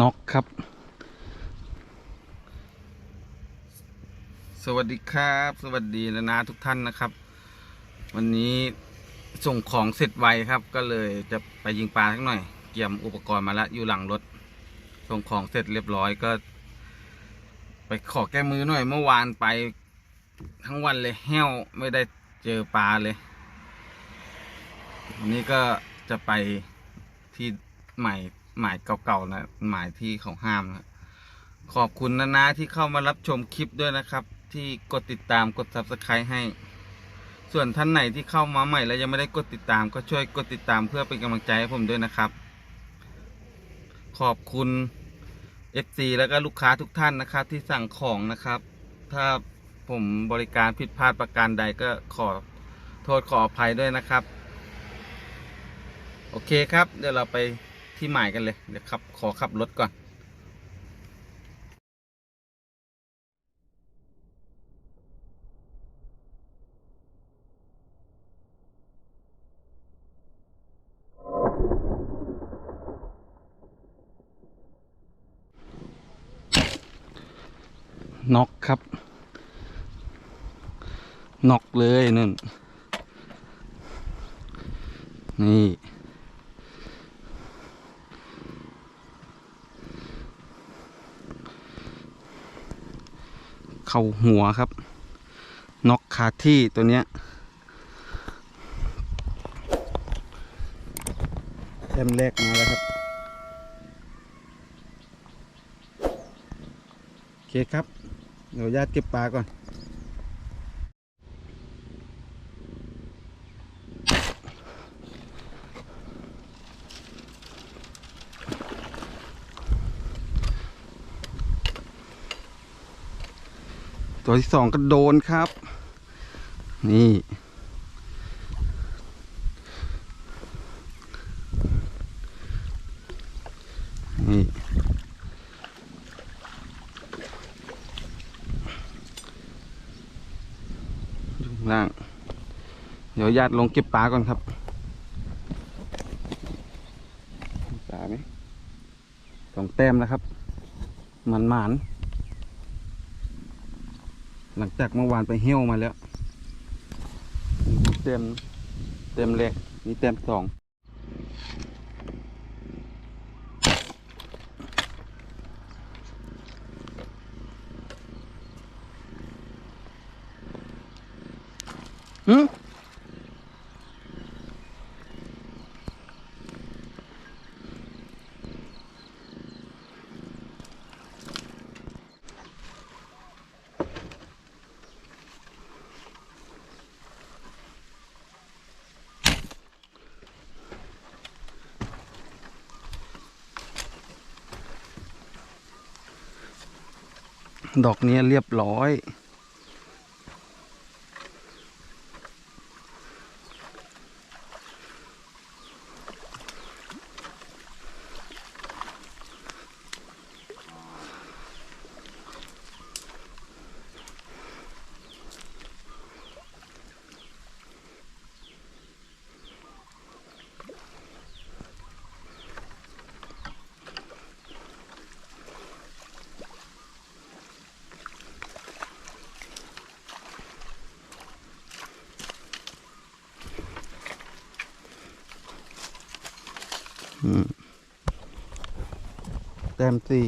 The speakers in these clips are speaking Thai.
น็อกครับ สวัสดีครับ สวัสดีนะนะทุกท่านนะครับ วันนี้ส่งของเสร็จไวครับ ก็เลยจะไปยิงปลาสักหน่อยเตรียมอุปกรณ์มาแล้วอยู่หลังรถ ส่งของเสร็จเรียบร้อยก็ ไปขอแก้มือหน่อย เมื่อวานไปทั้งวันเลยแห้วไม่ได้เจอปลาเลยวันนี้ก็จะไปที่ใหมาย หมายเก่าๆนะหมายที่เขาห้ามนะขอบคุณนะนะที่เข้ามารับชมคลิปด้วยนะครับ ที่กดติดตามกด subscribe ให้ ส่วนท่านไหนที่เข้ามาใหม่แล้วยังไม่ได้กดติดตาม ก็ช่วยกดติดตามเพื่อเป็นกำลังใจให้ผมด้วยนะครับ ขอบคุณ FC แล้วก็ลูกค้าทุกท่านนะครับ ที่สั่งของนะครับ ถ้าผมบริการผิดพลาดประการใดก็ขอโทษขออภัยด้วยนะครับ โอเคครับ เดี๋ยวเราไป ที่หมายกันเลย เดี๋ยวขับ ขอขับรถก่อนน็อกครับน็อกเลยนั่นนี่ เข่าหัวครับน็อกคาที่ตัวเนี้ยแต็มแรกมาแล้วครับโอเคครับเดี๋ยวญาติเก็บปลาก่อน ตัวที่สองก็โดนครับ นี่ นี่ อยู่างล่าง เดี๋ยวญาติลงเก็บปลาก่อนครับ ปลาไหมสองแต้มแล้วครับ มันหมาน หลังจากเมื่อวานไปเหี่ยวมาแล้วเต็มเต็มเล็กนี่เต็มสองอืม ดอกนี้เรียบร้อย แต้มสี่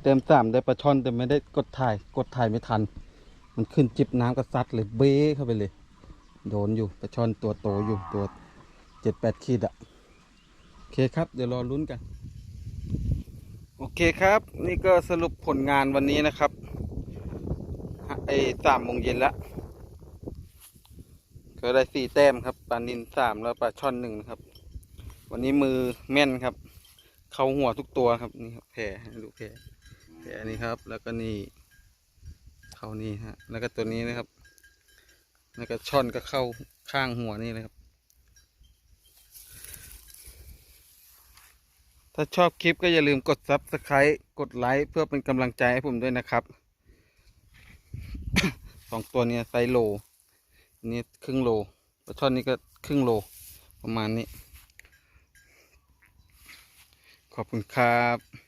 แต้มสามได้ปลาช่อนแต่ไม่ได้กดถ่าย กดถ่ายไม่ทัน มันขึ้นจิบน้ำก็ซัดเลยเบ้เข้าไปเลย โดนอยู่ปลาช่อนตัวโตอยู่ตัวเจ็ดแปดขีดอะโอเคครับ เดี๋ยวรอลุ้นกัน โอเคครับ นี่ก็สรุปผลงานวันนี้นะครับไอ้สามโมงเย็นล้วก็ได้สี่แต้มครับปลานินสามแล้วปลาช่อนหนึ่งครับ วันนี้มือแม่นครับ เข้าหัวทุกตัวครับนี่ครับแผลให้ดูแผลแผลนี่ครับ แล้วก็นี่เข้านี่ฮะ แล้วก็ตัวนี้นะครับ แล้วก็ช่อนก็เข้าข้างหัวนี่เลยครับ ถ้าชอบคลิปก็อย่าลืมกด subscribe กดไลค์เพื่อเป็นกำลังใจให้ผมด้วยนะครับสองตัวเนี้ยไซโล อันนี้ครึ่งโลปลาช่อนนี้ก็ครึ่งโลประมาณนี้ ขอบคุณครับ